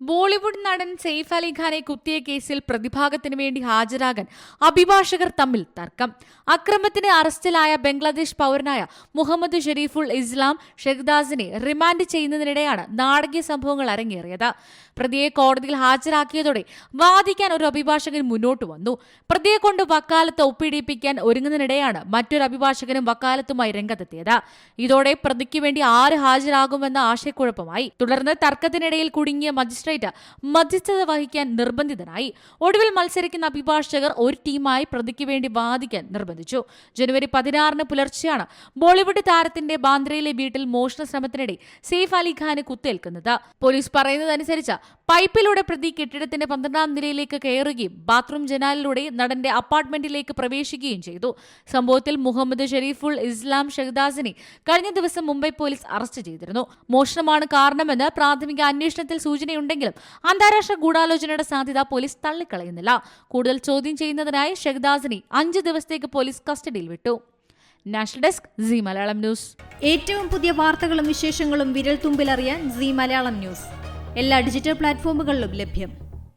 ബോളിവുഡ് നടൻ സെയ്ഫ് അലി ഖാനെ കുത്തിയ കേസിൽ പ്രതിഭാഗത്തിന് വേണ്ടി ഹാജരാകാൻ അഭിഭാഷകർ തമ്മിൽ തർക്കം. അക്രമത്തിന് അറസ്റ്റിലായ ബംഗ്ലാദേശ് പൗരനായ മുഹമ്മദ് ഷെരീഫുൾ ഇസ്ലാം ഷെഖ്ദാസിനെ റിമാൻഡ് ചെയ്യുന്നതിനിടെയാണ് നാടകീയ സംഭവങ്ങൾ അരങ്ങേറിയത്. പ്രതിയെ കോടതിയിൽ ഹാജരാക്കിയതോടെ വാദിക്കാൻ ഒരു അഭിഭാഷകൻ മുന്നോട്ട് വന്നു. പ്രതിയെ കൊണ്ട് വക്കാലത്ത് ഒപ്പിടിപ്പിക്കാൻ ഒരുങ്ങുന്നതിനിടെയാണ് മറ്റൊരു അഭിഭാഷകനും വക്കാലത്തുമായി രംഗത്തെത്തിയത്. ഇതോടെ പ്രതിക്ക് വേണ്ടി ആര് ഹാജരാകുമെന്ന ആശയക്കുഴപ്പമായി. തുടർന്ന് തർക്കത്തിനിടയിൽ കുടുങ്ങിയ മജിസ്ട്രേറ്റ് മധ്യസ്ഥത വഹിക്കാൻ നിർബന്ധിതനായി. ഒടുവിൽ മത്സരിക്കുന്ന അഭിഭാഷകർ ഒരു ടീമായി പ്രതിക്ക് വേണ്ടി വാദിക്കാൻ നിർബന്ധിച്ചു. ജനുവരി പതിനാറിന് പുലർച്ചെയാണ് ബോളിവുഡ് താരത്തിന്റെ ബാന്ദ്രയിലെ വീട്ടിൽ മോഷണ ശ്രമത്തിനിടെ സെയ്ഫ് അലിഖാന് കുത്തേൽക്കുന്നത്. പോലീസ് പറയുന്നതനുസരിച്ച് പൈപ്പിലൂടെ പ്രതി കെട്ടിടത്തിന്റെ പന്ത്രണ്ടാം നിലയിലേക്ക് കയറുകയും ബാത്റൂം ജനാലിലൂടെ നടന്റെ അപ്പാർട്ട്മെന്റിലേക്ക് പ്രവേശിക്കുകയും ചെയ്തു. സംഭവത്തിൽ മുഹമ്മദ് ഷെരീഫുൾ ഇസ്ലാം ഷെഹദാസിനെ കഴിഞ്ഞ ദിവസം മുംബൈ പോലീസ് അറസ്റ്റ് ചെയ്തിരുന്നു. മോഷണമാണ് കാരണമെന്ന് പ്രാഥമിക അന്വേഷണത്തിൽ സൂചനയുണ്ടെങ്കിലും അന്താരാഷ്ട്ര ഗൂഢാലോചനയുടെ സാധ്യത പോലീസ് തള്ളിക്കളയുന്നില്ല. കൂടുതൽ ചോദ്യം ചെയ്യുന്നതിനായി ഷെഹദാസിനെ അഞ്ച് ദിവസത്തേക്ക് പോലീസ് കസ്റ്റഡിയിൽ വിട്ടു. National desk Zee Malayalam news. ഏറ്റവും പുതിയ വാർത്തകളും വിശേഷങ്ങളും വിരൽ തുമ്പിലറിയാൻ സി മലയാളം ന്യൂസ്. എല്ലാ ഡിജിറ്റൽ പ്ലാറ്റ്ഫോമുകളിലും ലഭ്യം.